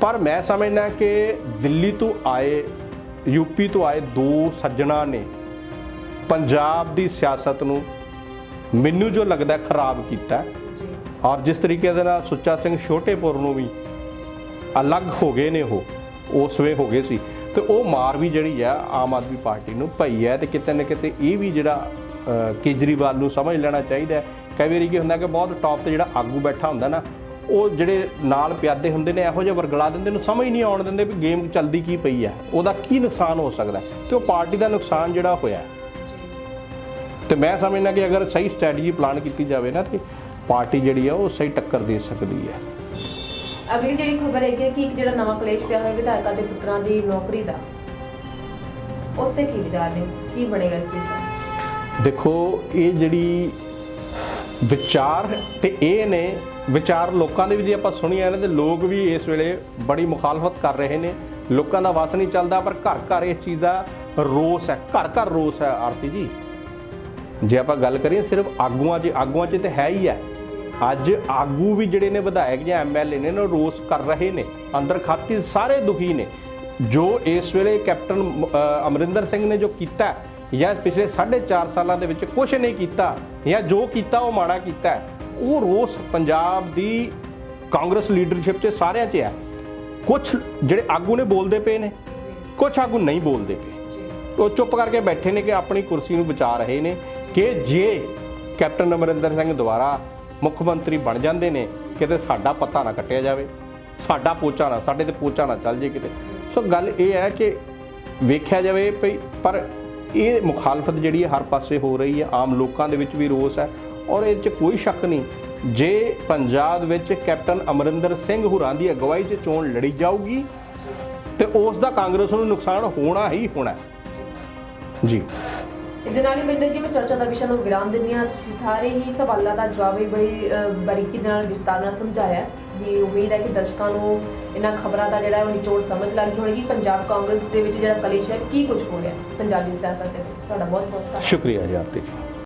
ਪਰ ਮੈਂ ਸਮਝਦਾ ਕਿ ਦਿੱਲੀ ਤੋਂ ਆਏ ਯੂਪੀ ਤੋਂ ਆਏ ਦੋ ਸੱਜਣਾ ਨੇ ਪੰਜਾਬ ਦੀ ਸਿਆਸਤ ਨੂੰ ਮੈਨੂੰ ਜੋ ਲੱਗਦਾ ਖਰਾਬ ਕੀਤਾ। ਜੀ। ਔਰ ਜਿਸ ਤਰੀਕੇ ਦੇ ਨਾਲ ਸੁੱਚਾ ਸਿੰਘ ਛੋਟੇਪੁਰ ਨੂੰ ਵੀ ਅਲੱਗ ਹੋ ਗਏ ਨੇ ਉਹ ਉਸ ਵੇ ਹੋ ਗਏ ਸੀ। ਤੇ ਉਹ ਮਾਰ ਵੀ ਜਿਹੜੀ ਆ ਆਮ ਆਦਮੀ ਪਾਰਟੀ ਨੂੰ ਪਈ ਹੈ ਤੇ ਕਿਤੇ ਨਾ ਕਿਤੇ ਇਹ ਵੀ ਜਿਹੜਾ ਕੇਜਰੀਵਾਲ ਨੂੰ ਸਮਝ ਲੈਣਾ ਚਾਹੀਦਾ ਹੈ। ਕਈ ਵਾਰੀ ਕੀ ਹੁੰਦਾ ਕਿ ਬਹੁਤ ਟੌਪ ਤੇ ਜਿਹੜਾ ਆਗੂ ਬੈਠਾ ਹੁੰਦਾ ਨਾ, ਉਹ ਜਿਹੜੇ ਨਾਲ ਪਿਆਦੇ ਹੁੰਦੇ ਨੇ, ਇਹੋ ਜਿਹਾ ਵਰਗਲਾ ਦਿੰਦੇ ਨੂੰ, ਸਮਝ ਨਹੀਂ ਆਉਣ ਦਿੰਦੇ ਵੀ ਗੇਮ ਚੱਲਦੀ ਕੀ ਪਈ ਹੈ। ਉਹਦਾ ਕੀ ਨੁਕਸਾਨ ਹੋ ਸਕਦਾ ਹੈ? ਤੇ ਉਹ ਪਾਰਟੀ ਦਾ ਨੁਕਸਾਨ ਜਿਹੜਾ ਹੋਇਆ ਹੈ। ਤੇ ਮੈਂ ਸਮਝਦਾ ਕਿ ਅਗਰ ਸਹੀ ਸਟ੍ਰੈਟਜੀ ਪਲਾਨ ਕੀਤੀ ਜਾਵੇ ਨਾ ਤੇ ਪਾਰਟੀ ਜਿਹੜੀ ਆ ਉਹ ਸਹੀ ਟੱਕਰ ਦੇ ਸਕਦੀ ਹੈ। ਅਗਲੀ ਜਿਹੜੀ ਖਬਰ ਹੈਗੀ ਹੈ ਕਿ ਇੱਕ ਜਿਹੜਾ ਨਵਾਂ ਕਲੇਸ਼ ਪਿਆ ਹੋਇਆ ਵਿਧਾਇਕਾਂ ਦੇ ਪੁੱਤਰਾਂ ਦੀ ਨੌਕਰੀ ਦਾ, ਉਸ ਤੇ ਕੀ ਵਿਚਾਰ ਨੇ? ਕੀ ਬਣੇਗਾ ਇਸ ਚੀਜ਼ ਦਾ? ਦੇਖੋ, ਇਹ ਜਿਹੜੀ ਵਿਚਾਰ ਤੇ ਇਹ ਨੇ ਵਿਚਾਰ ਲੋਕਾਂ ਦੇ ਵੀ ਜੇ ਆਪਾਂ ਸੁਣੀਏ ਨਾ ਤੇ ਲੋਕ ਵੀ ਇਸ ਵੇਲੇ ਬੜੀ ਮੁਖਾਲਫਤ ਕਰ ਰਹੇ ਨੇ। ਲੋਕਾਂ ਦਾ ਵਸ ਨਹੀਂ ਚੱਲਦਾ, ਪਰ ਘਰ ਘਰ ਇਸ ਚੀਜ਼ ਦਾ ਰੋਸ ਹੈ, ਘਰ ਘਰ ਰੋਸ ਹੈ, ਆਰਤੀ ਜੀ। ਜੇ ਆਪਾਂ ਗੱਲ ਕਰੀਏ, ਸਿਰਫ ਆਗੂਆਂ 'ਚ ਆਗੂਆਂ 'ਚ ਤੇ ਹੈ ਹੀ ਹੈ। ਅੱਜ ਆਗੂ ਵੀ ਜਿਹੜੇ ਨੇ, ਵਿਧਾਇਕ ਜਾਂ ਐਮਐਲਏ ਨੇ ਉਹ ਰੋਸ ਕਰ ਰਹੇ ਨੇ, ਅੰਦਰ ਖਾਤੀ ਸਾਰੇ ਦੁਖੀ ਨੇ। ਜੋ ਇਸ ਵੇਲੇ ਕੈਪਟਨ ਅਮਰਿੰਦਰ ਸਿੰਘ ਨੇ ਜੋ ਕੀਤਾ ਜਾਂ ਪਿਛਲੇ 4.5 ਸਾਲਾਂ ਦੇ ਵਿੱਚ ਕੁਝ ਨਹੀਂ ਕੀਤਾ, ਜਾਂ ਜੋ ਕੀਤਾ ਉਹ ਮਾੜਾ ਕੀਤਾ ਉਹ ਰੋਸ ਪੰਜਾਬ ਦੀ ਕਾਂਗਰਸ ਲੀਡਰਸ਼ਿਪ 'ਚ ਸਾਰਿਆਂ 'ਚ ਹੈ। ਕੁਝ ਜਿਹੜੇ ਆਗੂ ਨੇ ਬੋਲਦੇ ਪਏ ਨੇ ਕੁਝ ਆਗੂ ਨਹੀਂ ਬੋਲਦੇ ਪਏ। ਉਹ ਚੁੱਪ ਕਰਕੇ ਬੈਠੇ ਨੇ ਕਿ ਆਪਣੀ ਕੁਰਸੀ ਨੂੰ ਬਚਾ ਰਹੇ ਨੇ ਕਿ ਜੇ ਕੈਪਟਨ ਅਮਰਿੰਦਰ ਸਿੰਘ ਦੁਆਰਾ ਮੁੱਖ ਮੰਤਰੀ ਬਣ ਜਾਂਦੇ ਨੇ ਕਿਤੇ ਸਾਡਾ ਪਤਾ ਨਾ ਕੱਟਿਆ ਜਾਵੇ ਸਾਡਾ ਪੋਚਾ ਨਾ ਸਾਡੇ ਤੇ ਪੋਚਾ ਨਾ ਚੱਲ ਜੇ ਕਿਤੇ। ਸੋ ਗੱਲ ਇਹ ਹੈ ਕਿ ਵੇਖਿਆ ਜਾਵੇ ਭਈ ਪਰ ਇਹ ਮੁਖਾਲਫਤ ਜਿਹੜੀ ਹੈ ਹਰ ਪਾਸੇ ਹੋ ਰਹੀ ਹੈ ਆਮ ਲੋਕਾਂ ਦੇ ਵਿੱਚ ਵੀ ਰੋਸ ਹੈ ਔਰ ਇਹ 'ਚ ਕੋਈ ਸ਼ੱਕ ਨਹੀਂ ਜੇ ਪੰਜਾਬ ਵਿੱਚ ਕੈਪਟਨ ਅਮਰਿੰਦਰ ਸਿੰਘ ਹੁਰਾਂ ਦੀ ਅਗਵਾਈ 'ਚ ਚੋਣ ਲੜੀ ਜਾਊਗੀ ਤੇ ਉਸ ਦਾ ਕਾਂਗਰਸ ਨੂੰ ਨੁਕਸਾਨ ਹੋਣਾ ਹੀ ਹੋਣਾ। ਜੀ। ਇਸ ਦੇ ਨਾਲ ਹੀ ਬਿੰਦਰ ਜੀ ਮੈਂ ਚਰਚਾ ਦਾ ਵਿਸ਼ਾ ਨੂੰ ਵਿਰਾਮ ਦਿੰਦੀ ਹਾਂ। ਤੁਸੀਂ ਸਾਰੇ ਹੀ ਸਵਾਲਾਂ ਦਾ ਜਵਾਬ ਵੀ ਬੜੀ ਬਰੀਕੀ ਦੇ ਨਾਲ ਵਿਸਤਾਰ ਨਾਲ ਸਮਝਾਇਆ ਹੈ। ਜੀ ਉਮੀਦ ਹੈ ਕਿ ਦਰਸ਼ਕਾਂ ਨੂੰ ਇਹਨਾਂ ਖਬਰਾਂ ਦਾ ਜਿਹੜਾ ਉਹ ਨਿਚੋੜ ਸਮਝ ਲੱਗ ਗਈ ਹੋਵੇਗੀ। ਪੰਜਾਬ ਕਾਂਗਰਸ ਦੇ ਵਿੱਚ ਜਿਹੜਾ ਕਲੇਸ਼ ਹੈ, ਕੀ ਕੁਝ ਹੋ ਰਿਹਾ ਪੰਜਾਬੀ ਸਿਆਸਤ ਦੇ ਵਿੱਚ ਤੁਹਾਡਾ ਬਹੁਤ ਬਹੁਤ ਧੰਨਵਾਦ। ਸ਼ੁਕਰੀਆ ਜੀ, ਆਰਤੀ ਜੀ।